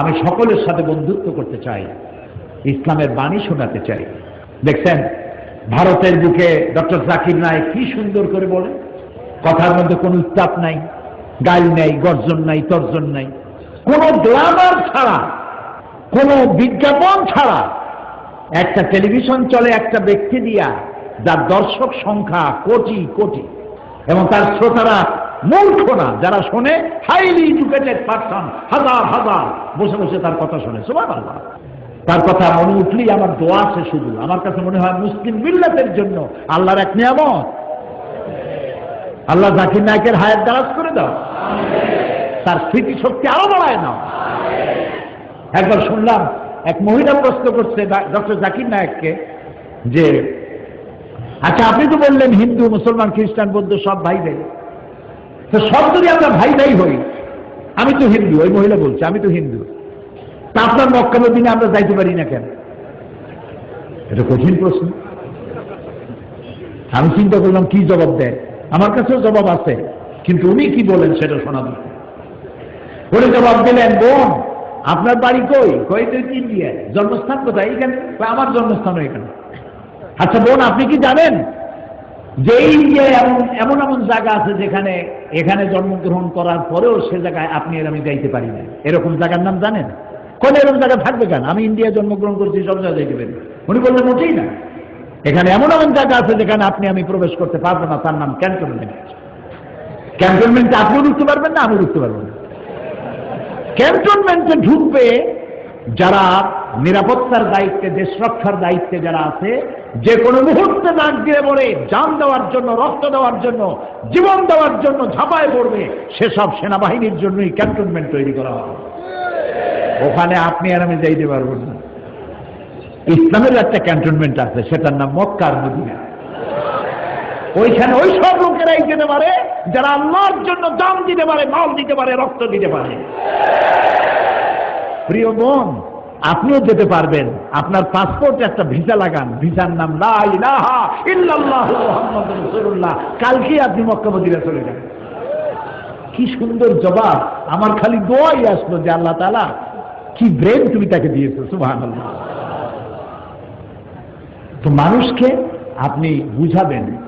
আমি সকলের সাথে বন্ধুত্ব করতে চাই, ইসলামের বাণী শোনাতে চাই। দেখছেন, ভারতের বুকে ডক্টর জাকির নায়ক কি সুন্দর করে বলে, কথার মধ্যে কোনো উত্তাপ নাই, গাল নেই, গর্জন নাই, তর্জন নাই। কোনো গ্লামার ছাড়া, কোনো বিজ্ঞাপন ছাড়া একটা টেলিভিশন চলে একটা ব্যক্তি দিয়া, যার দর্শক সংখ্যা কোটি কোটি, এবং তার শ্রোতারা মূর্খ না যারা শোনে, হাইলি এডুকেটেড পার্সন, হাজার হাজার, বসে বসে তার কথা শোনে। সবাই আল্লাহ তার কথা মনে উঠলেই আমার দোয়া আছে শুধু। আমার কাছে মনে হয় মুসলিম মিল্লাতের জন্য আল্লাহর এক নিয়ামত। আল্লাহ জাকির নায়কের হায়াত দারাজ করে দাও। তার স্মৃতি শক্তি আরও বাড়ায় নাও। একবার শুনলাম, এক মহিলা প্রশ্ন করছে ডক্টর জাকির নায়ককে যে আচ্ছা আপনি তো বললেন হিন্দু, মুসলমান, খ্রিস্টান, বৌদ্ধ সব ভাই ভাই তো সব যদি আমরা ভাই ভাই হই, আমি তো হিন্দু, ওই মহিলা বলছে, আমি তো হিন্দু। তা আপনার মক্কামের দিনে আমরা যাইতে পারি না কেন? এটা কঠিন প্রশ্ন। আমি চিন্তা করলাম, কি জবাব দেয়? আমার কাছেও জবাব আছে, কিন্তু উনি কি বলেন সেটা শোনাব। উনি জবাব দিলেন, বোন, আপনার বাড়ি কই? কই তো ইন্ডিয়ায়। জন্মস্থান কোথায়? এখানে আমার জন্মস্থান এখানে। আচ্ছা বোন, আপনি কি জানেন? যে ইন্ডিয়ায় এমন এমন এমন জায়গা আছে যেখানে, এখানে জন্মগ্রহণ করার পরেও সে জায়গায় আপনি আর আমি যাইতে পারি না এরকম জায়গার নাম জানেন? কোন এরকম জায়গা থাকবে কেন? আমি ইন্ডিয়ায় জন্মগ্রহণ করছি, সব জায়গায় যাইতে পারি। উনি বললেন মোটেই না। এখানে এমন এমন জায়গা আছে যেখানে আপনি, আমি প্রবেশ করতে পারব না, তার নাম ক্যান্টনমেন্ট। ক্যান্টনমেন্টে আপনিও ঢুকতে পারবেন না আমিও ঢুকতে পারব না। ক্যান্টনমেন্টে ঢুকবে যারা নিরাপত্তার দায়িত্বে, দেশ রক্ষার দায়িত্বে যারা আছে যে কোনো মুহূর্তে নাক দিয়ে বলে, জান দেওয়ার জন্য, রক্ত দেওয়ার জন্য, জীবন দেওয়ার জন্য ঝাঁপায় পড়বে, সেসব সেনাবাহিনীর জন্যই ক্যান্টনমেন্ট তৈরি করা হবে। ওখানে আপনি আর আমি যাইতে পারব না। ইসলামের একটা ক্যান্টনমেন্ট আছে, সেটার নাম মক্কার মদিনা। ওইখানে ওই সব লোকেরাই যেতে পারে, যারা আল্লাহর জন্য দাম দিতে পারে, মাল দিতে পারে, রক্ত দিতে পারে। প্রিয় বোন আপনিও যেতে পারবেন। আপনার পাসপোর্টে একটা ভিসা লাগান। ভিসার নাম লা ইলাহা ইল্লাল্লাহু মুহাম্মাদুর রাসূলুল্লাহ। কালকে আপনি মক্কা মদিনা চলে যান। কি সুন্দর জবাব। আমার খালি দোয়াই আসলো যে আল্লাহ তাআলা, কি ব্রেন তুমি তাকে দিয়েছ, সুবহানাল্লাহ। তো মানুষকে আপনি বুঝাবেন